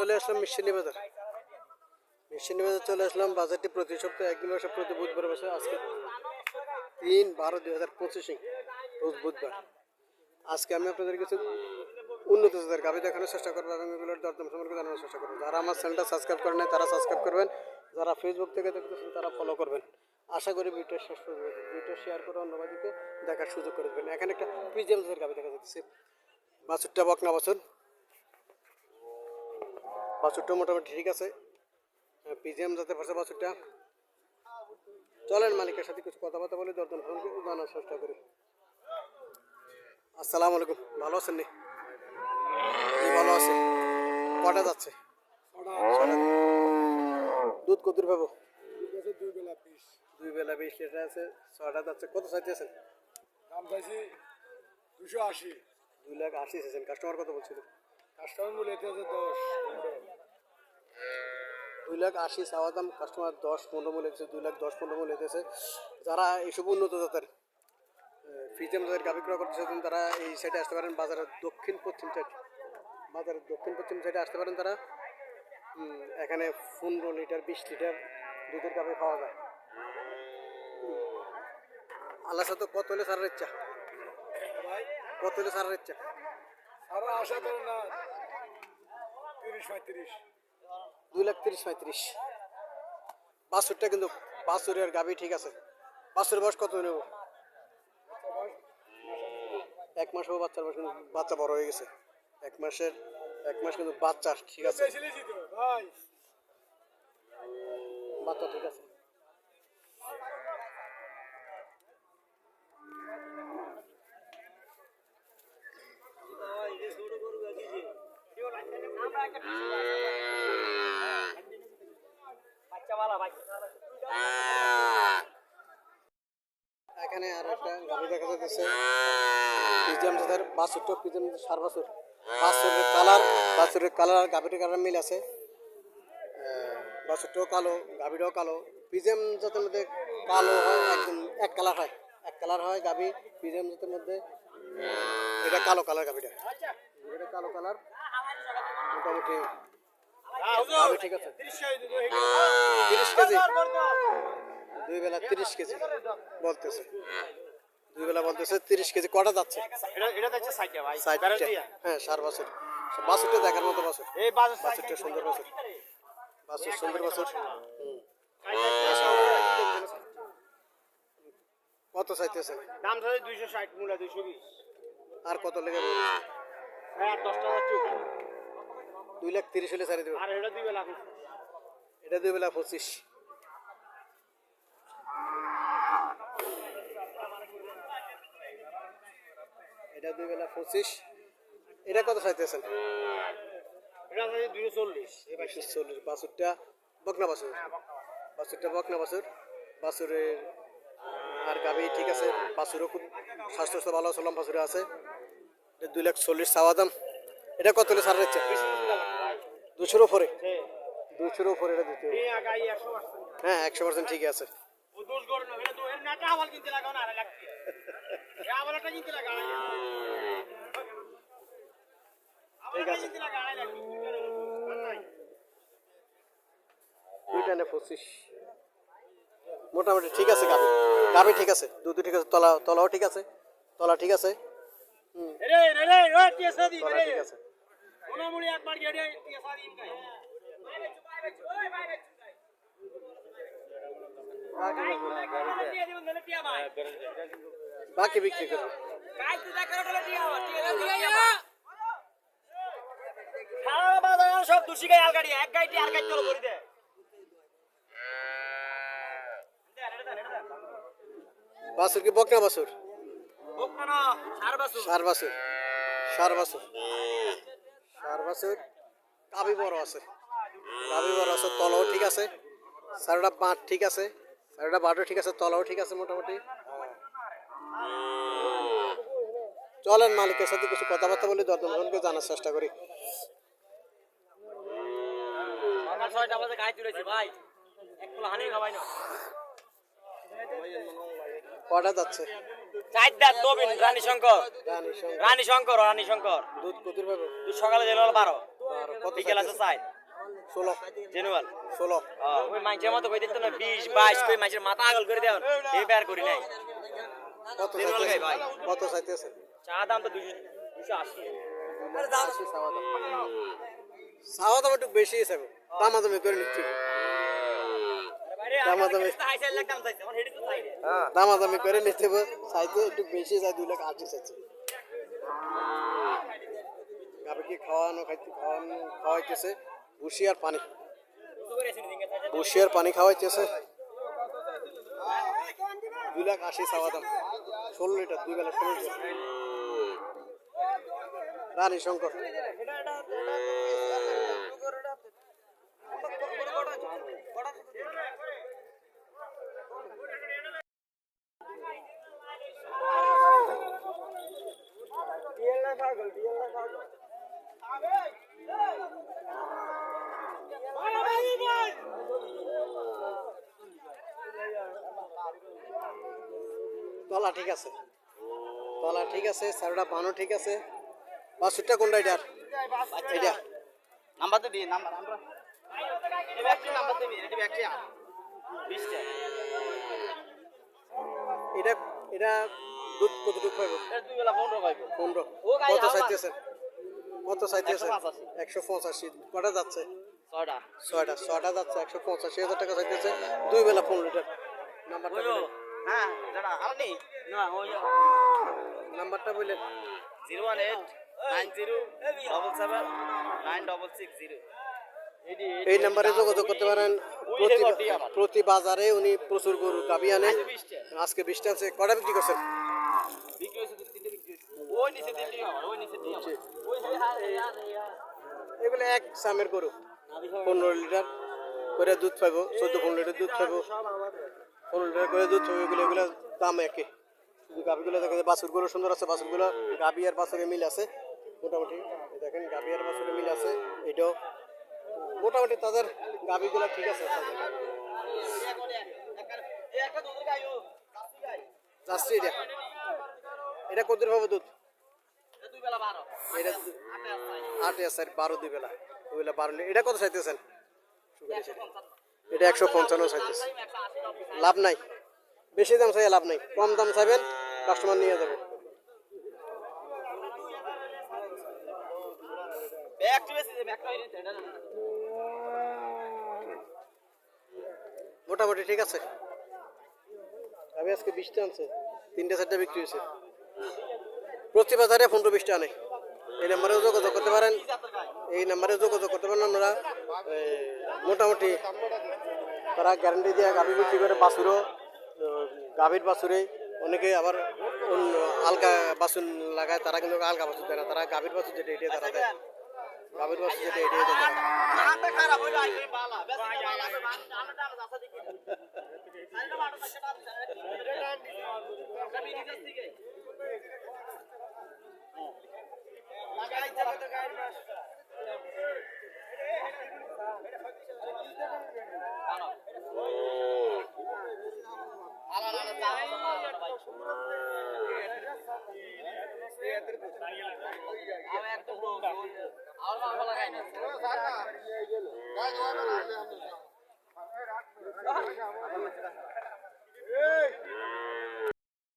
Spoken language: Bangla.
চলে আসলাম মিশনি বাজার। মিশনি বাজার চলে আসলাম। বাজারটি প্রতি সপ্তাহে একদিন বসে প্রতি বুধবার বসে। আজকে তিন বারো দুই হাজার পঁচিশে, রোজ বুধবার। আজকে আমি আপনাদের কিছু উন্নত জাতের গাভি দেখানোর চেষ্টা করব এবং এগুলোর দরদাম সম্পর্কে জানানোর চেষ্টা করব। যারা আমার চ্যানেলটা সাবস্ক্রাইব করেন নাই, তারা সাবস্ক্রাইব করবেন। যারা ফেসবুক থেকে দেখতেছেন, তারা ফলো করবেন। আশা করি ভিডিও শেষ দেখবেন। ভিডিও শেয়ার করে অন্যবাদিকে দেখার সুযোগ করে দেবেন। এখানে একটা পিজিএম জাতের গাভি দেখা যাচ্ছে। বাছুরটা বকনা বাছুর। বাছুরটা মোটামুটি ঠিক আছে। পিজিএম যাতে পারছে বাছুরটা। চলেন মালিকের সাথে কিছু কথাবার্তা বলে সম্পর্কে জানার চেষ্টা করি। আসসালামু আলাইকুম ভালো আছেন নি? ভালো আছে। কটা যাচ্ছে? দুধ কত পাবো? দুই বেলা পিস দুই বেলা বিশ লিটার আছে ছটা যাচ্ছে। কত চাইতেছেন দাম চাইছি দুশো আশি। দুই লাখ আশি চাইছেন কাস্টমার কত বলছিল? কাস্টমার আছে দশ। দুই লাখ আশি চাওয়া দাম কাস্টমার দশ পনেরো মূল্য দিতেছে দুই লাখ দশ পনেরো মূল্য দিতেছে যারা এইসব উন্নত জাতের ফিজেম যাদের গাভি ক্রয় করতে চাচ্ছেন, তারা এই সাইডে আসতে পারেন, বাজারের দক্ষিণ পশ্চিম সাইড বাজারের দক্ষিণ পশ্চিম সাইডে আসতে পারেন তারা। এখানে পনেরো লিটার, বিশ লিটার দুধের গাভি পাওয়া যায়। আল্লাহ সাথে কত হলে সারার ইচ্ছা। কত হলে সারার ইচ্ছা। আশা করেন না, তিরিশ পঁয়ত্রিশ। দুই লাখ তিরিশ পঁয়ত্রিশ। বাছুরটা কিন্তু বাছুরের গাভি ঠিক আছে। বাছুরের বয়স কত নেব এক মাস হব বাচ্চার বয়স কিন্তু বাচ্চা বড় হয়ে গেছে। এক মাসের, এক মাস কিন্তু বাচ্চা ঠিক আছে। বাচ্চা ঠিক আছে। এখানে আর একটা গাড়ি দেখা যাচ্ছে পিজিএম তাদের বাছুরটা পিজিএম সার বাছুর। বাছুরের কালার বাছুরের কালার আর গাভীটির কালার মিল আছে। বাছুরটাও কালো, গাভীটাও কালো। পিজিএম জাতের মধ্যে কালো হয়, একদম এক কালার হয়। এক কালার হয় গাভী পিজিএম জাতের মধ্যে। এটা কালো কালার গাভীটা। এটা কালো কালার। মোটামুটি গাভী ঠিক আছে। তিরিশ কেজি দুই বেলা তিরিশ কেজি। বলতেছে। দুই বেলা বলতেছে তিরিশ কেজি। কটা যাচ্ছে। হ্যাঁ সার বছর। বাছুরটা দেখার মতো বছর। বাছুরটা সুন্দর বছর। বাছুর সুন্দর বছর। কত চাইতেছেন দাম ধরে দুইশো ষাট মূলা দুইশো বিশ। আর কত লেগে হ্যাঁ দশ টাকা দুই লাখ তিরিশ হলে ছাড়ি দেবো। আর এটা দুই বেলা এটা দুই বেলা পঁচিশ। এটা দুই বেলা পঁচিশ। এটা কত চাইতেছেন এটা দুইশো চল্লিশ। ভাই চল্লিশ বাছুরটা বকনা বাছুর। বাছুরটা বকনা বাছুর। বাছুরের আর গাভি ঠিক আছে বাছুরও খুব স্বাস্থ্য ভালো সালাম বাছুরে আছে। দুই লাখ চল্লিশ চাওয়া দাম। এটা কত হলে যাচ্ছে দুশোর উপরে। দুশোর উপরে এটা দিতে হ্যাঁ একশো পার্সেন্ট ঠিক আছে। দুইটা পঁচিশ। মোটামুটি ঠিক আছে গাভি। গাভি ঠিক আছে। দুধ ঠিক আছে। তলা, তলাও ঠিক আছে। তলা ঠিক আছে। হুম। ঠিক আছে। মোনামুনি একবার গেড়ে দিয়ে দিবেন ধরে বাকি বিক্রি করবে কাজ তো দেখা টিয়া ভাই সারা বাজার সব দুশি গাই আল গাড়ি এক গাড়ি আর গাড়ি চলো করে দে। বাছুর কি বকনা বাছুর হোক না সার বাসু সার বাছুর সার বাছুর সার বাছুর গাভি বড় আছে। গাভি বড় আছে, তলাও ঠিক আছে। সারটা বাঁট ঠিক আছে। সারটা বাঁটও ঠিক আছে, তলাও ঠিক আছে মোটামুটি। চলেন মালিকের সাথে কিছু কথাবার্তা বলে দর্দনকে জানার চেষ্টা করি। কটা যাচ্ছে? চারটা নবীন রানী শঙ্কর। রানী শঙ্কর। রানী শঙ্কর দুধ কুতুর পাবে তুই সকালে যেন বারো। বারো কত বিকেল আছে চাই ষোলো। জেনুয়াল। ষোলো। ওই মাইনছের মতো কই দিত না বিশ বাইশ কই মাইনছের মাথা আগল করে দেন এই বের করি নাই। কত জেনুয়াল গাই ভাই। কত চাইতেছে চা দাম তো দুশো দুশো আশি। চাওয়া দাম একটু বেশি হিসাবে দামাদামি করে নিচ্ছি। দামাদামি। দামাদামি করে নিতে চাইতে একটু বেশি চাই দুই লাখ আশি চাইছে। গাবে কি খাওয়ানো খাইতে খাওয়ানো খাওয়াইতেছে? ভুসি আর পানি। ভুসি আর পানি খাওয়াইতেছে। দুই লাখ আশি চাওয়া দাম। ষোলো লিটার দুই বেলা ষোলো লিটার। রানী শঙ্কর। তলা ঠিক আছে। তলা ঠিক আছে সারোটা বানো ঠিক আছে। বাসুরটা কোনটা এটার এটা। নাম্বার দিই নাম্বার আমরা নাম্বার দিবি এটি এটা এটা দুধ কতটুকু পাইব? এটা দুই বেলা পনেরো কত। চাইতেছেন কত চাইতেছেন 185 একশো পঁচাশি। কটা যাচ্ছে? ছয়টা। ছয়টা। ছয়টা যাচ্ছে একশো পঁচাশি হাজার টাকা চাইতেছে। দুই বেলা পনেরো লিটার নাম্বারটা বলেন। হ্যাঁ দাঁড়া আপনি না ওই নাম্বারটা বললেন zero one eight nine zero double seven nine double six zero. এই নাম্বারে যোগাযোগ করতে পারেন। প্রতি প্রতি বাজারে উনি প্রচুর গরু গাবি আনে। আজকে বৃষ্টি আছে। কটা বিক্রি করছেন? হ্যাঁ হ্যাঁ এগুলো এক সামের গরু। পনেরো লিটার করে দুধ পাইবো চোদ্দ পনেরো লিটার দুধ পাইবো পনেরো করে দুধ পাইবো এগুলো দাম একই শুধু গাভিগুলো দেখা যায় বাছুরগুলো সুন্দর আছে, বাছুরগুলো। গাভি আর বাছুরে মিল আছে, মোটামুটি। দেখেন, গাভি আর বাছুরে মিল আছে, এটাও। মোটামুটি তাদের গাভিগুলো ঠিক আছে। এটা। এটা কত পাবো দুধ? এটা আট আছে বারো দুই বেলা। দুই বেলা বারো। এটা কত চাইতেছেন। এটা একশো পঞ্চান্ন চাইতেছে লাভ নাই। বেশি দাম চাই লাভ নাই। কম দাম চাইবেন, কাস্টমার নিয়ে যাবে। মোটামুটি ঠিক আছে। আমি আজকে বিশটা আনছে। তিনটে, চারটে বিক্রি হয়েছে। প্রতি বাজারে পনেরো, বিশটা আনে। এই নাম্বারে যোগাযোগ করতে পারেন। এই নাম্বারে যোগাযোগ করতে পারেন আমরা মোটামুটি তারা গ্যারান্টি দিয়ে গাভি বিক্রি করে বাছুরও গাভীর বাছুরে। অনেকে আবার আলগা বাছুর লাগায়, তারা কিন্তু আলগা বাছুর দেয় না। তারা গাভীর বাছুর যেটা এটাই তারা দেয়। গাভীর বাছুর যেটা এটাই দেয়। তারা। হাতে খারাপ হইল আইলে বালা বেশ বালা আছে আমরা দাম আছে দেখি সাইডে বাড়ো না সেটা আমি নিজে থেকে লাগাই যাবে